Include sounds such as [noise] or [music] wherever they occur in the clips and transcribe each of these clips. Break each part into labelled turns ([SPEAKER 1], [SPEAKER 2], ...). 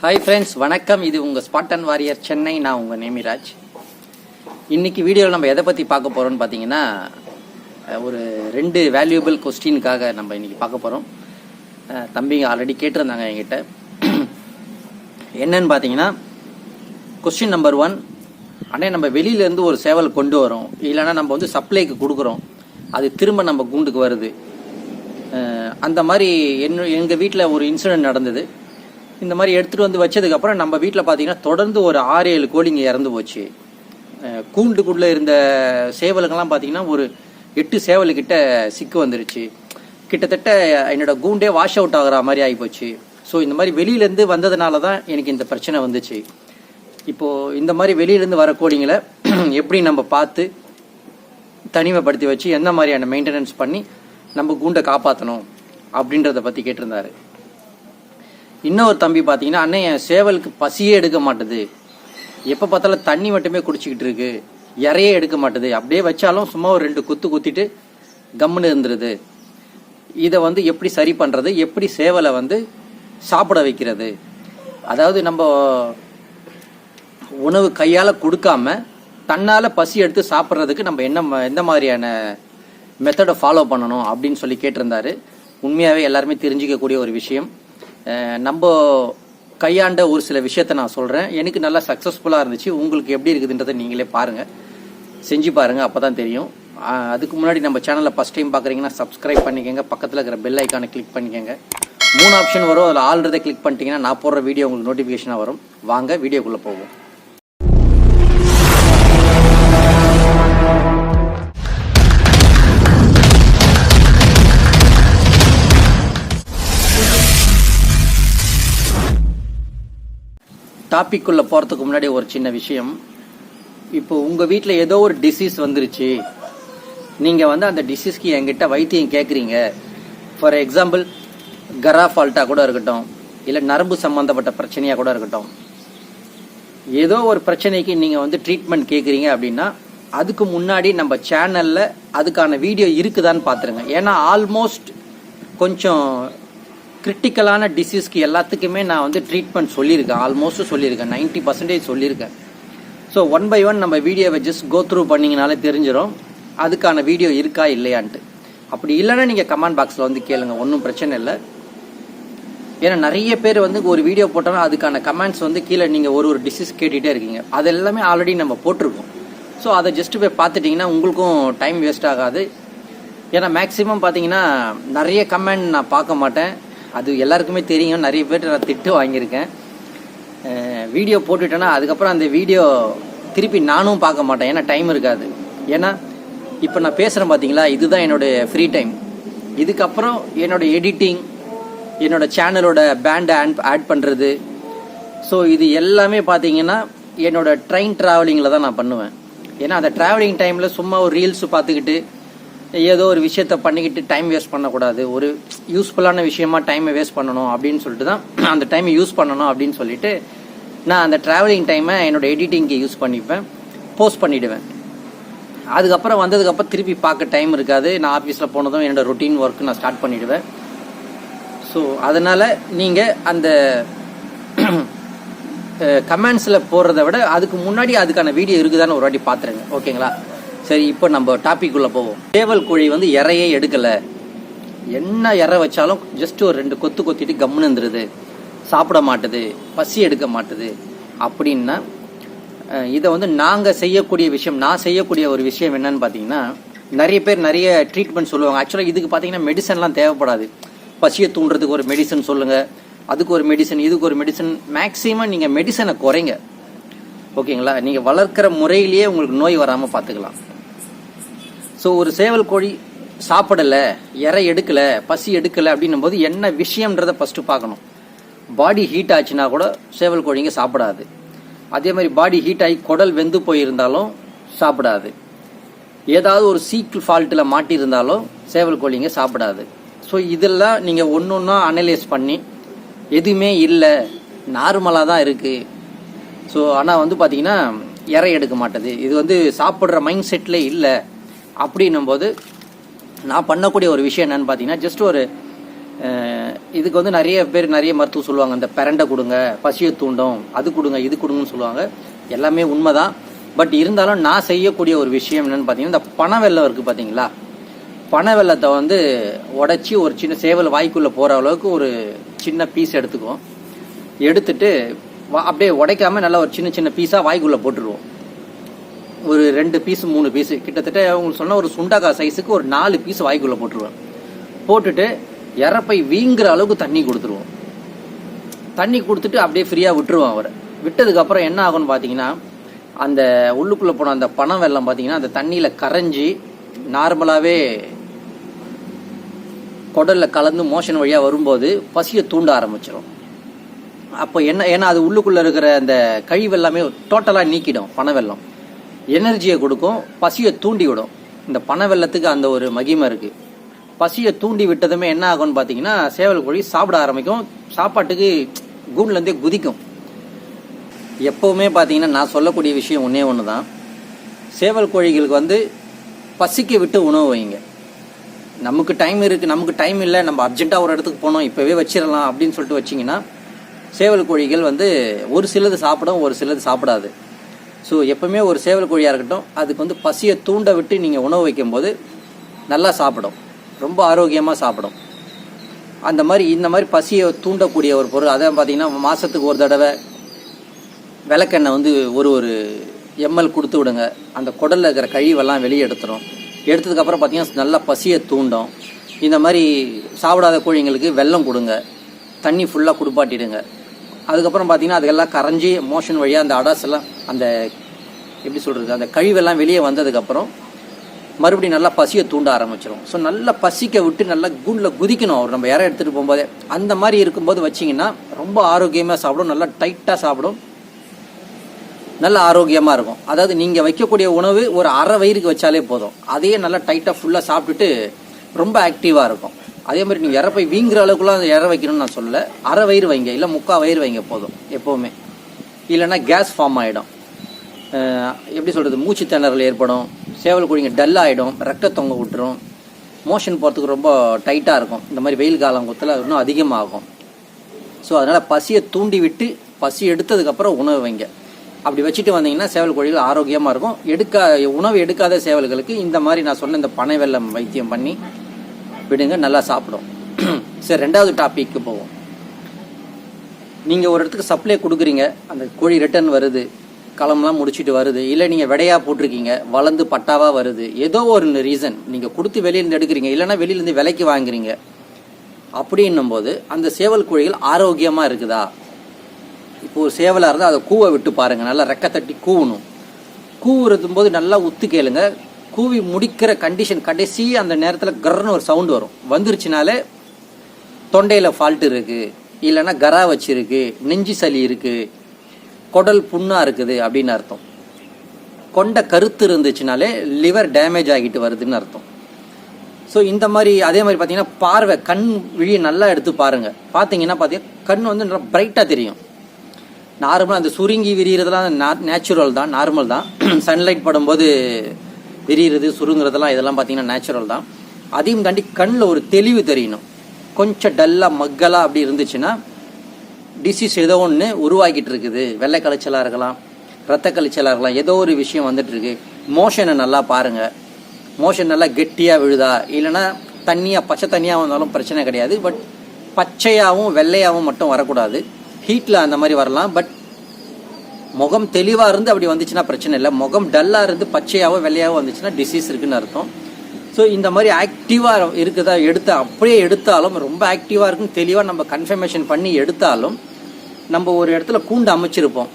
[SPEAKER 1] Hi friends வணக்கம். இது உங்கள் ஸ்பாட்டன் வாரியர் சென்னை நான் உங்கள் நேமிராஜ். இன்றைக்கி வீடியோவில் நம்ம எதை பற்றி பார்க்க போகிறோம்னு பார்த்தீங்கன்னா ஒரு ரெண்டு வேல்யூபிள் கொஸ்டினுக்காக நம்ம இன்றைக்கி பார்க்க போகிறோம் தம்பிங்க ஆல்ரெடி கேட்டிருந்தாங்க என்கிட்ட. என்னன்னு பார்த்தீங்கன்னா கொஸ்டின் நம்பர் ஒன் அண்ணே நம்ம வெளியிலேருந்து ஒரு சேவல் கொண்டு வரோம். இல்லைன்னா நம்ம வந்து சப்ளைக்கு கொடுக்குறோம். அது திரும்ப நம்ம கூண்டுக்கு வருது. அந்த மாதிரி என் எங்கள் வீட்டில் ஒரு இன்சிடென்ட் நடந்தது. இந்த மாதிரி எடுத்துகிட்டு வந்து வச்சதுக்கப்புறம் நம்ம வீட்டில் பார்த்தீங்கன்னா தொடர்ந்து ஒரு ஆறு ஏழு கோழிங்க இறந்து போச்சு. கூண்டுக்குள்ளே இருந்த சேவலுக்கெல்லாம் பார்த்தீங்கன்னா ஒரு எட்டு சேவலுக்கிட்ட சிக்கு வந்துருச்சு. கிட்டத்தட்ட என்னோட கூண்டே வாஷ் அவுட் ஆகிற மாதிரி ஆகிப்போச்சு ஸோ இந்த மாதிரி வெளியிலேருந்து வந்ததுனால தான் எனக்கு இந்த பிரச்சனை வந்துச்சு. இப்போது இந்த மாதிரி வெளியிலேருந்து வர கோழிங்களை [clears throat] எப்படி நம்ம பார்த்து தனிமைப்படுத்தி வச்சு எந்த மாதிரியான மெயின்டெனன்ஸ் பண்ணி நம்ம கூண்டை காப்பாற்றணும் அப்படின்றத பற்றி கேட்டிருந்தாரு. இன்னொரு தம்பி பார்த்தீங்கன்னா அண்ணன் என் சேவலுக்கு பசியே எடுக்க மாட்டுது. எப்போ பார்த்தாலும் தண்ணி மட்டுமே குடிச்சிக்கிட்டு இருக்கு. இறையே எடுக்க மாட்டுது. அப்படியே வச்சாலும் சும்மா ஒரு ரெண்டு குத்து குத்திட்டு கம்முன்னு இருந்துருது. இதை வந்து எப்படி சரி பண்ணுறது எப்படி சேவலை வந்து சாப்பிட வைக்கிறது? அதாவது நம்ம உணவு கையால் கொடுக்காம தன்னால் பசி எடுத்து சாப்பிட்றதுக்கு நம்ம என்ன ம- எந்த மாதிரியான மெத்தடை ஃபாலோ பண்ணணும் அப்படின்னு சொல்லி கேட்டிருந்தாரு. உண்மையாகவே எல்லாருமே தெரிஞ்சிக்கக்கூடிய ஒரு விஷயம். நம்ம கையாண்ட ஒரு சில விஷயத்த நான் சொல்கிறேன் எனக்கு நல்லா சக்ஸஸ்ஃபுல்லாக இருந்துச்சு. உங்களுக்கு எப்படி இருக்குதுன்றதை நீங்களே பாருங்கள் செஞ்சு பாருங்கள் அப்போ தான் தெரியும் அதுக்கு முன்னாடி நம்ம சேனலில் ஃபஸ்ட் டைம் பார்க்குறீங்கன்னா சப்ஸ்கிரைப் பண்ணிக்கோங்க. பக்கத்தில் இருக்கிற பெல் ஐக்கானை கிளிக் பண்ணிக்கோங்க. மூணு ஆப்ஷன் வரும். அதில் ஆல்ரெடி கிளிக் பண்ணிட்டீங்கன்னா நான் போடுற வீடியோ உங்களுக்கு நோட்டிஃபிகேஷனாக வரும். வாங்க வீடியோக்குள்ளே போவோம். டாப்பிக்குள்ளே போகிறதுக்கு முன்னாடி ஒரு சின்ன விஷயம். இப்போ உங்கள் வீட்டில் ஏதோ ஒரு டிசீஸ் வந்துருச்சு. நீங்கள் வந்து அந்த டிசீஸ்க்கு என்கிட்ட வைத்தியம் கேட்குறீங்க ஃபார் எக்ஸாம்பிள் கரா ஃபால்ட்டாக கூட இருக்கட்டும் இல்லை நரம்பு சம்மந்தப்பட்ட பிரச்சனையாக கூட இருக்கட்டும். ஏதோ ஒரு பிரச்சனைக்கு நீங்கள் வந்து ட்ரீட்மெண்ட் கேட்குறீங்க அப்படின்னா அதுக்கு முன்னாடி நம்ம சேனலில் அதுக்கான வீடியோ இருக்குதான்னு பார்த்துருங்க ஏன்னா ஆல்மோஸ்ட் கொஞ்சம் கிரிட்டிக்கலான டிசீஸ்க்கு எல்லாத்துக்குமே நான் வந்து ட்ரீட்மெண்ட் சொல்லியிருக்கேன். ஆல்மோஸ்ட் சொல்லியிருக்கேன். 90% பர்சன்டேஜ் சொல்லியிருக்கேன். ஸோ ஒன் பை ஒன் நம்ம வீடியோவை ஜஸ்ட் கோ த்ரூ பண்ணிங்கனாலே தெரிஞ்சிடும் அதுக்கான வீடியோ இருக்கா இல்லையான்ட்டு. அப்படி இல்லைன்னா நீங்கள் கமெண்ட் பாக்ஸில் வந்து கேளுங்க. ஒன்றும் பிரச்சனை இல்லை. ஏன்னா நிறைய பேர் வந்து ஒரு வீடியோ போட்டோம்னா அதுக்கான கமெண்ட்ஸ் வந்து கீழே நீங்கள் ஒரு ஒரு டிசீஸ் கேட்டுகிட்டே இருக்கீங்க. அது எல்லாமே ஆல்ரெடி நம்ம போட்டிருக்கோம். ஸோ அதை ஜஸ்ட் போய் பார்த்துட்டிங்கன்னா உங்களுக்கும் டைம் வேஸ்ட் ஆகாது. ஏன்னா மேக்ஸிமம் பார்த்தீங்கன்னா நிறைய கமெண்ட் நான் பார்க்க மாட்டேன். அது எல்லாருக்குமே தெரியும். நிறைய பேர் நான் திட்டு வாங்கியிருக்கேன். வீடியோ போட்டுட்டேன்னா அதுக்கப்புறம் அந்த வீடியோ திருப்பி நானும் பார்க்க மாட்டேன். ஏன்னா டைம் இருக்காது. ஏன்னா இப்போ நான் பேசுகிறேன் பார்த்தீங்களா இதுதான் என்னோடய ஃப்ரீ டைம் இதுக்கப்புறம் என்னோடய எடிட்டிங் என்னோடய சேனலோட பேண்டை ஆட் ஆட் பண்ணுறது ஸோ இது எல்லாமே பார்த்தீங்கன்னா என்னோடய ட்ரெயின் ட்ராவலிங்கில் தான் நான் பண்ணுவேன். ஏன்னா அந்த ட்ராவலிங் டைமில் சும்மா ஒரு ரீல்ஸ் பார்த்துக்கிட்டு ஏதோ ஒரு விஷயத்த பண்ணிக்கிட்டு டைம் வேஸ்ட் பண்ணக்கூடாது. ஒரு யூஸ்ஃபுல்லான விஷயமா டைமை வேஸ்ட் பண்ணணும் அப்படின்னு சொல்லிட்டு தான் [clears throat] அந்த டைமை யூஸ் பண்ணணும் அப்படின்னு சொல்லிட்டு நான் அந்த ட்ராவலிங் டைமை என்னோட எடிட்டிங்க்கு யூஸ் பண்ணிப்பேன். போஸ்ட் பண்ணிவிடுவேன் அதுக்கப்புறம் வந்ததுக்கப்புறம் திருப்பி பார்க்க டைம் இருக்காது. நான் ஆஃபீஸில் போனதும் என்னோட ரொட்டீன் ஒர்க்கு நான் ஸ்டார்ட் பண்ணிவிடுவேன் ஸோ அதனால் நீங்கள் அந்த [clears throat] கமெண்ட்ஸில் போடுறத விட அதுக்கு முன்னாடி அதுக்கான வீடியோ இருக்குதான்னு ஒரு வாட்டி பார்த்துருங்க. ஓகேங்களா சரி இப்போ நம்ம டாபிக் உள்ள போவோம். சேவல் கோழி வந்து இறையே எடுக்கலை. என்ன இறை வச்சாலும் ஜஸ்ட் ஒரு ரெண்டு கொத்து கொத்திட்டு கம்முன்னு இருந்துருது. சாப்பிட மாட்டுது பசி எடுக்க மாட்டுது. அப்படின்னா இதை வந்து நாங்கள் செய்யக்கூடிய விஷயம் நான் செய்யக்கூடிய ஒரு விஷயம் என்னன்னு பார்த்தீங்கன்னா நிறைய பேர் நிறைய ட்ரீட்மெண்ட் சொல்லுவாங்க. ஆக்சுவலாக இதுக்கு பார்த்தீங்கன்னா மெடிசன்லாம் தேவைப்படாது. பசியை தூண்டுறதுக்கு ஒரு மெடிசன் சொல்லுங்கள் அதுக்கு ஒரு மெடிசன் இதுக்கு ஒரு மெடிசன் மேக்ஸிமம் நீங்கள் மெடிசனை குறைங்க. ஓகேங்களா நீங்கள் வளர்க்குற முறையிலேயே உங்களுக்கு நோய் வராமல் பார்த்துக்கலாம். ஸோ ஒரு சேவல் கோழி சாப்பிடலை இறை எடுக்கலை பசி எடுக்கலை அப்படின்னும் போது என்ன விஷயம்ன்றத ஃபஸ்ட்டு பார்க்கணும். பாடி ஹீட் ஆச்சுன்னா கூட சேவல் கோழிங்க சாப்பிடாது. அதே மாதிரி பாடி ஹீட் ஆகி குடல் வெந்து போயிருந்தாலும் சாப்பிடாது. ஏதாவது ஒரு சீக்கிள் ஃபால்ட்டில் மாட்டியிருந்தாலும் சேவல் கோழிங்க சாப்பிடாது. ஸோ இதெல்லாம் நீங்கள் ஒன்று ஒன்றா அனலைஸ் பண்ணி எதுவுமே இல்லை நார்மலாக தான் இருக்குது ஸோ ஆனால் வந்து பார்த்தீங்கன்னா இறை எடுக்க மாட்டேது. இது வந்து சாப்பிட்ற மைண்ட் செட்டில் இல்லை. அப்படின்னும் போது நான் பண்ணக்கூடிய ஒரு விஷயம் என்னன்னு பார்த்தீங்கன்னா ஜஸ்ட் ஒரு இதுக்கு வந்து நிறைய பேர் நிறைய மருத்துவம் சொல்லுவாங்க. இந்த பிரண்டை கொடுங்க பசியை தூண்டும் அது கொடுங்க இது கொடுங்கன்னு சொல்லுவாங்க. எல்லாமே உண்மைதான். பட் இருந்தாலும் நான் செய்யக்கூடிய ஒரு விஷயம் என்னன்னு பார்த்தீங்கன்னா இந்த பனை வெள்ளம் இருக்குது பார்த்தீங்களா? பனை வெல்லத்தை வந்து உடைச்சி ஒரு சின்ன சேவல் வாய்க்குள்ளே போகிற அளவுக்கு ஒரு சின்ன பீஸ் எடுத்துக்குவோம். எடுத்துட்டு வா- அப்படியே உடைக்காமல் நல்லா ஒரு சின்ன சின்ன பீஸாக வாய்க்குள்ளே போட்டுருவோம். ஒரு ரெண்டு பீஸ் மூணு பீஸ் கிட்டத்தட்ட அவங்க சொன்ன ஒரு சுண்டக்காய் சைஸுக்கு ஒரு நாலு பீஸ் வாய்க்குள்ளே போட்டுருவேன். போட்டுட்டு இறப்பை வீங்குற அளவுக்கு தண்ணி கொடுத்துருவோம். தண்ணி கொடுத்துட்டு அப்படியே ஃப்ரீயாக விட்டுருவோம் அவரை. விட்டதுக்கப்புறம் என்ன ஆகும்னு பார்த்தீங்கன்னா அந்த உள்ளுக்குள்ளே போன அந்த பணம் வெள்ளம் பார்த்தீங்கன்னா அந்த தண்ணியில் கரைஞ்சி நார்மலாகவே குடலில் கலந்து மோஷன் வழியாக வரும்போது பசியை தூண்ட ஆரம்பிச்சிடும் அப்போ என்ன ஏன்னா அது உள்ளுக்குள்ளே இருக்கிற அந்த கழிவு எல்லாமே டோட்டலாக நீக்கிடும் பனை எனர்ஜியை கொடுக்கும் பசியை தூண்டி விடும் இந்த பனை வெள்ளத்துக்கு அந்த ஒரு மகிமை இருக்குது பசியை தூண்டி விட்டதுமே என்ன ஆகும்னு பார்த்தீங்கன்னா சேவல் கோழி சாப்பிட ஆரம்பிக்கும். சாப்பாட்டுக்கு கூண்லேருந்தே குதிக்கும். எப்போவுமே பார்த்தீங்கன்னா நான் சொல்லக்கூடிய விஷயம் ஒன்றே ஒன்று தான் சேவல் கோழிகளுக்கு வந்து பசிக்க விட்டு உணவு வைங்க. நமக்கு டைம் இருக்குது நமக்கு டைம் இல்லை நம்ம அர்ஜென்ட்டாக ஒரு இடத்துக்கு போனோம் இப்போவே வச்சிடலாம் அப்படின்னு சொல்லிட்டு வச்சிங்கன்னா சேவல் கோழிகள் வந்து ஒரு சிலது சாப்பிடும் ஒரு சிலது சாப்பிடாது. ஸோ எப்பவுமே ஒரு சேவல் கோழியாக இருக்கட்டும் அதுக்கு வந்து பசியை தூண்ட விட்டு நீங்கள் உணவு வைக்கும்போது நல்லா சாப்பிடும். ரொம்ப ஆரோக்கியமாக சாப்பிடும். அந்த மாதிரி இந்த மாதிரி பசியை தூண்டக்கூடிய ஒரு பொருள் அதான் பார்த்தீங்கன்னா மாதத்துக்கு ஒரு தடவை விளக்கெண்ணெய் வந்து ஒரு ஒரு எம்எல் கொடுத்து விடுங்க. அந்த குடலில் இருக்கிற கழிவெல்லாம் வெளியே எடுத்துரும். எடுத்ததுக்கப்புறம் பார்த்தீங்கன்னா நல்லா பசியை தூண்டும். இந்த மாதிரி சாப்பிடாத கோழிங்களுக்கு வெல்லம் கொடுங்க. தண்ணி ஃபுல்லாக குடுப்பாட்டிடுங்க. அதுக்கப்புறம் பார்த்தீங்கன்னா அதெல்லாம் கரைஞ்சி மோஷன் வழியாக அந்த அடாஸ் எல்லாம் அந்த எப்படி சொல்கிறது அந்த கழிவெல்லாம் வெளியே வந்ததுக்கப்புறம் மறுபடியும் நல்லா பசியை தூண்ட ஆரம்பிச்சிடும் ஸோ நல்லா பசிக்க விட்டு நல்லா கூண்டில் குதிக்கணும் அவர். நம்ம யாரை எடுத்துகிட்டு போகும்போதே. அந்த மாதிரி இருக்கும்போது வச்சிங்கன்னா ரொம்ப ஆரோக்கியமாக சாப்பிடும் நல்லா டைட்டாக சாப்பிடும். நல்ல ஆரோக்கியமாக இருக்கும். அதாவது நீங்கள் வைக்கக்கூடிய உணவு ஒரு அரை வயிறுக்கு வச்சாலே போதும். அதையே நல்லா டைட்டாக ஃபுல்லாக சாப்பிட்டுட்டு ரொம்ப ஆக்டிவாக இருக்கும். அதே மாதிரி நீங்கள் இறப்பை வீங்குற அளவுக்குலாம் அந்த இற வைக்கணும்னு நான் சொல்லலை. அரை வயிறு வைங்க இல்லை முக்கால் வயிறு வைங்க போதும் எப்போவுமே. இல்லைன்னா கேஸ் ஃபார்ம் ஆகிடும் எப்படி சொல்கிறது மூச்சு திணறல் ஏற்படும் சேவல் குழிங்க டல் ஆகிடும் ரெக்க தொங்க விட்டுரும். மோஷன் போகிறதுக்கு ரொம்ப டைட்டாக இருக்கும். இந்த மாதிரி வெயில் காலம் குத்தில் இன்னும் அதிகமாகும். ஸோ அதனால் பசியை தூண்டி விட்டு பசி எடுத்ததுக்கப்புறம் உணவு வைங்க. அப்படி வச்சுட்டு வந்தீங்கன்னா சேவல் கோழிகள் ஆரோக்கியமாக இருக்கும். எடுக்கா உணவு எடுக்காத சேவல்களுக்கு இந்த மாதிரி நான் சொன்ன இந்த பனை வெள்ளம் வைத்தியம் பண்ணி விடுங்க நல்லா சாப்பிடும். [clears throat] சரி ரெண்டாவது டாபிக்கு போவோம். நீங்கள் ஒரு இடத்துக்கு சப்ளை கொடுக்குறீங்க அந்த கோழி ரிட்டர்ன் வருது களம்லாம் முடிச்சுட்டு வருது இல்லை நீங்கள் விடையாக போட்டிருக்கீங்க வளர்ந்து பட்டாவாக வருது ஏதோ ஒரு ரீசன் நீங்கள் கொடுத்து வெளியிலேருந்து எடுக்கிறீங்க இல்லைன்னா வெளியிலேருந்து விலைக்கு வாங்குறீங்க. அப்படின்னும் போது அந்த சேவல் கோழிகள் ஆரோக்கியமாக இருக்குதா? இப்போ ஒரு சேவலாக இருந்தால் அதை கூவை விட்டு பாருங்கள் நல்லா ரெக்க தட்டி கூவணும். கூவுறதும் போது நல்லா உத்து கேளுங்க கூவி முடிக்கிற கண்டிஷன் கடைசி அந்த நேரத்தில் கர்ன்னு ஒரு சவுண்டு வரும். வந்துருச்சுனாலே தொண்டையில் ஃபால்ட் இருக்குது இல்லைன்னா கரா வச்சிருக்கு நெஞ்சு சளி இருக்குது குடல் புண்ணாக இருக்குது அப்படின்னு அர்த்தம். கொண்ட கருத்து இருந்துச்சுனாலே லிவர் டேமேஜ் ஆகிட்டு வருதுன்னு அர்த்தம். ஸோ இந்த மாதிரி அதே மாதிரி பார்த்தீங்கன்னா பார்வை கண் விழியை நல்லா எடுத்து பாருங்கள் பார்த்தீங்கன்னா பார்த்தீங்கன்னா கண் வந்து நல்லா பிரைட்டாக தெரியும். நார்மலாக அந்த சுருங்கி விரிகிறதுலாம் நேச்சுரல் தான் நார்மல் தான். [clears throat] சன்லைட் படும்போது விரிகிறது சுருங்குறதெல்லாம் இதெல்லாம் பார்த்தீங்கன்னா நேச்சுரல் தான். அதையும் தாண்டி கண்ணில் ஒரு தெளிவு தெரியணும். கொஞ்சம் டல்லாக மக்கலாக அப்படி இருந்துச்சுன்னா டிசீஸ் ஏதோ ஒன்று உருவாக்கிட்டு இருக்குது. வெள்ளை கழிச்சலாக இருக்கலாம் ரத்த கழிச்சலாக இருக்கலாம் ஏதோ ஒரு விஷயம் வந்துட்டுருக்கு மோஷனை நல்லா பாருங்கள் மோஷன் நல்லா கெட்டியாக விழுதா? இல்லைன்னா தண்ணியாக பச்சை தண்ணியாக வந்தாலும் பிரச்சனை கிடையாது. பட் பச்சையாகவும் வெள்ளையாகவும் மட்டும் வரக்கூடாது. ஹீட்டில் அந்த மாதிரி வரலாம். பட் முகம் தெளிவாக இருந்து அப்படி வந்துச்சுன்னா பிரச்சனை இல்லை. முகம் டல்லாக இருந்து பச்சையாவோ வெள்ளையாவோ வந்துச்சுன்னா டிசீஸ் இருக்குன்னு அர்த்தம். ஸோ இந்த மாதிரி ஆக்டிவாக இருக்குதா எடுத்து அப்படியே எடுத்தாலும் ரொம்ப ஆக்டிவாக இருக்குன்னு தெளிவாக நம்ம கன்ஃபர்மேஷன் பண்ணி எடுத்தாலும் நம்ம ஒரு இடத்துல கூண்டு அமைச்சிருப்போம்.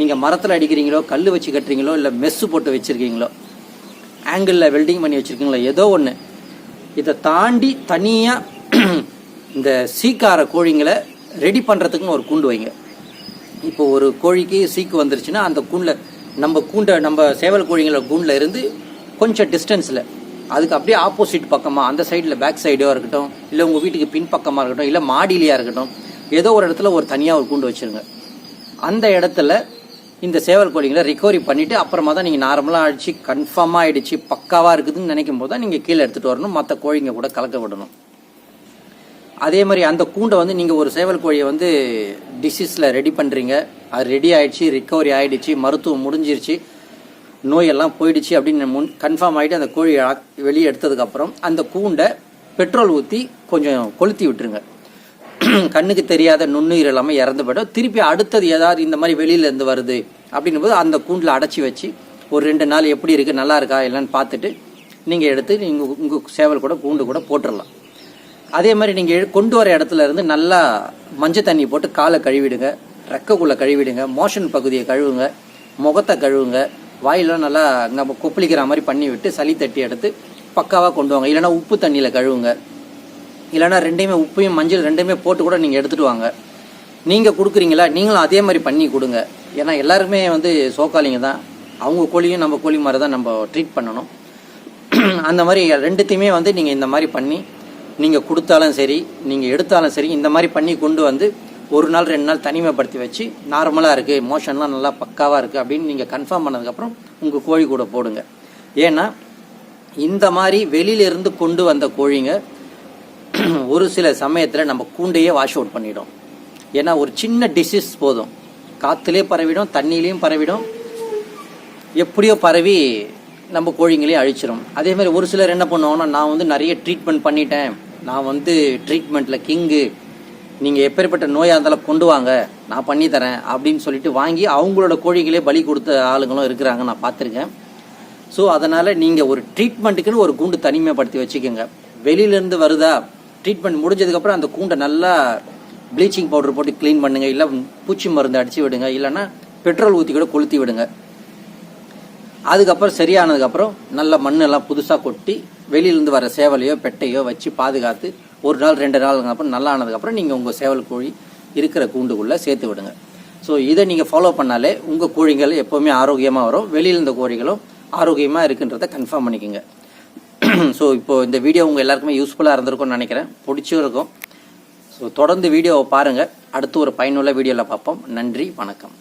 [SPEAKER 1] நீங்கள் மரத்தில் அடிக்கிறீங்களோ கல் வச்சு கட்டுறீங்களோ இல்லை மெஸ்ஸு போட்டு வச்சுருக்கீங்களோ ஆங்கிளில் வெல்டிங் பண்ணி வச்சுருக்கீங்களோ ஏதோ ஒன்று இதை தாண்டி தனியாக [clears throat] இந்த சீக்கார கோழிங்களை ரெடி பண்ணுறதுக்குன்னு ஒரு கூண்டு வைங்க. இப்போ ஒரு கோழிக்கு சீக்கு வந்துருச்சுன்னா அந்த கூண்டில் நம்ம கூண்டை நம்ம சேவல் கோழிங்கள கூண்டில் இருந்து கொஞ்சம் டிஸ்டன்ஸில் அதுக்கு அப்படியே ஆப்போசிட் பக்கமாக அந்த சைடில் பேக் சைடோ இருக்கட்டும் இல்லை உங்கள் வீட்டுக்கு பின் பக்கமாக இருக்கட்டும் இல்லை மாடியிலையாக இருக்கட்டும் ஏதோ ஒரு இடத்துல ஒரு தனியாக ஒரு கூண்டு வச்சுருங்க. அந்த இடத்துல இந்த சேவல் கோழிங்களை ரிகவரி பண்ணிவிட்டு அப்புறமா தான் நீங்கள் நார்மலாக அடித்து கன்ஃபார்மாக ஆகிடுச்சு பக்காவாக இருக்குதுன்னு நினைக்கும் போது தான் நீங்கள் கீழே எடுத்துகிட்டு வரணும். மற்ற கோழிங்க கூட கலக்க விடணும். அதே மாதிரி அந்த கூண்டை வந்து நீங்கள் ஒரு சேவல் கோழியை வந்து டிசீஸில் ரெடி பண்ணுறீங்க அது ரெடி ஆகிடுச்சு ரிக்கவரி ஆகிடுச்சு மருத்துவம் முடிஞ்சிருச்சு நோயெல்லாம் போயிடுச்சு அப்படின்னு முன் கன்ஃபார்ம் ஆகிட்டு அந்த கோழி வெளியே எடுத்ததுக்கப்புறம் அந்த கூண்டை பெட்ரோல் ஊற்றி கொஞ்சம் கொளுத்தி விட்டுருங்க. கண்ணுக்கு தெரியாத நுண்ணுயிர் எல்லாமே இறந்து போய்டும். திருப்பி அடுத்தது ஏதாவது இந்த மாதிரி வெளியில இருந்து வருது அப்படின்னும் போது அந்த கூண்டில் அடைச்சி வச்சு ஒரு ரெண்டு நாள் எப்படி இருக்குது நல்லா இருக்கா இல்லைன்னு பார்த்துட்டு நீங்கள் எடுத்து நீங்கள் உங்கள் சேவல் கூட கூண்டு கூட போட்டுடலாம் அதே மாதிரி நீங்கள் கொண்டு வர இடத்துல இருந்து நல்லா மஞ்சள் தண்ணி போட்டு காலை கழுவிடுங்க. ரெக்கைக்குள்ளே கழுவிடுங்க. மோஷன் பகுதியை கழுவுங்க. முகத்தை கழுவுங்க. வாயிலாம் நல்லா நம்ம கொப்பளிக்கிற மாதிரி பண்ணி விட்டு சளி தட்டி எடுத்து பக்காவாக கொண்டு வாங்க. இல்லைன்னா உப்பு தண்ணியில் கழுவுங்க. இல்லைன்னா ரெண்டையுமே உப்பையும் மஞ்சள் ரெண்டையுமே போட்டு கூட நீங்கள் எடுத்துகிட்டு வாங்க. நீங்கள் கொடுக்குறீங்களா? நீங்களும் அதே மாதிரி பண்ணி கொடுங்க. ஏன்னா எல்லாருமே வந்து சோக்காளிங்க தான். அவங்க கோழியும் நம்ம கோழி மாதிரி தான் நம்ம ட்ரீட் பண்ணணும். [clears throat] அந்த மாதிரி ரெண்டுத்தையுமே வந்து நீங்கள் இந்த மாதிரி பண்ணி நீங்கள் கொடுத்தாலும் சரி நீங்கள் எடுத்தாலும் சரி இந்த மாதிரி பண்ணி கொண்டு வந்து ஒரு நாள் ரெண்டு நாள் தனிமைப்படுத்தி வச்சு நார்மலாக இருக்குது மோஷன்லாம் நல்லா பக்காவாக இருக்குது அப்படின்னு நீங்கள் கன்ஃபார்ம் பண்ணதுக்கப்புறம் உங்கள் கோழி கூட போடுங்க. ஏன்னா இந்த மாதிரி வெளியிலிருந்து கொண்டு வந்த கோழிங்க [clears throat] ஒரு சில சமயத்தில் நம்ம கூண்டையே வாஷ் அவுட் பண்ணிடும். ஏன்னா ஒரு சின்ன டிசீஸ் போதும். காற்றுலேயே பரவிடும் தண்ணியிலையும் பரவிடும். எப்படியோ பரவி நம்ம கோழிங்களையும் அழிச்சிரும். அதே மாதிரி ஒரு சிலர் என்ன பண்ணுவாங்கன்னா நான் வந்து நிறைய ட்ரீட்மெண்ட் பண்ணிட்டேன். நான் வந்து ட்ரீட்மெண்ட்டில் கிங்கு. நீங்கள் எப்பேற்பட்ட நோயாக இருந்தாலும் கொண்டு வாங்க. நான் பண்ணி தரேன் அப்படின்னு சொல்லிட்டு வாங்கி அவங்களோட கோழிகளே பலி கொடுத்த ஆளுங்களும் இருக்கிறாங்க. நான் பார்த்துருக்கேன். ஸோ அதனால் நீங்கள் ஒரு ட்ரீட்மெண்ட்டுக்குன்னு ஒரு கூண்டு தனிமைப்படுத்தி வச்சுக்கோங்க. வெளியிலேருந்து வருதா ட்ரீட்மெண்ட் முடிஞ்சதுக்கப்புறம் அந்த கூண்டை நல்லா ப்ளீச்சிங் பவுடர் போட்டு க்ளீன் பண்ணுங்கள் இல்லை பூச்சி மருந்து அடித்து விடுங்க. இல்லைன்னா பெட்ரோல் ஊற்றி கூட கொளுத்தி விடுங்க. அதுக்கப்புறம் சரியானதுக்கப்புறம் நல்ல மண்ணெல்லாம் புதுசாக கொட்டி வெளியிலேருந்து வர சேவலையோ பெட்டையோ வச்சு பாதுகாத்து ஒரு நாள் ரெண்டு நாளுக்கு அப்புறம் நல்லா ஆனதுக்கப்புறம் நீங்கள் உங்கள் சேவல் கோழி இருக்கிற கூண்டுக்குள்ளே சேர்த்து விடுங்க. ஸோ இதை நீங்கள் ஃபாலோ பண்ணாலே உங்கள் கோழிகள் எப்போவுமே ஆரோக்கியமாக வரும். வெளியில் இருந்த கோழிகளும் ஆரோக்கியமாக இருக்குன்றத கன்ஃபார்ம் பண்ணிக்கோங்க. [clears throat] ஸோ இப்போ இந்த வீடியோ உங்கள் எல்லாருக்குமே யூஸ்ஃபுல்லாக இருந்திருக்கும்னு நினைக்கிறேன். பிடிச்சும் இருக்கும். ஸோ தொடர்ந்து வீடியோவை பாருங்கள் அடுத்து ஒரு பயனுள்ள வீடியோவில் பார்ப்போம். நன்றி வணக்கம்.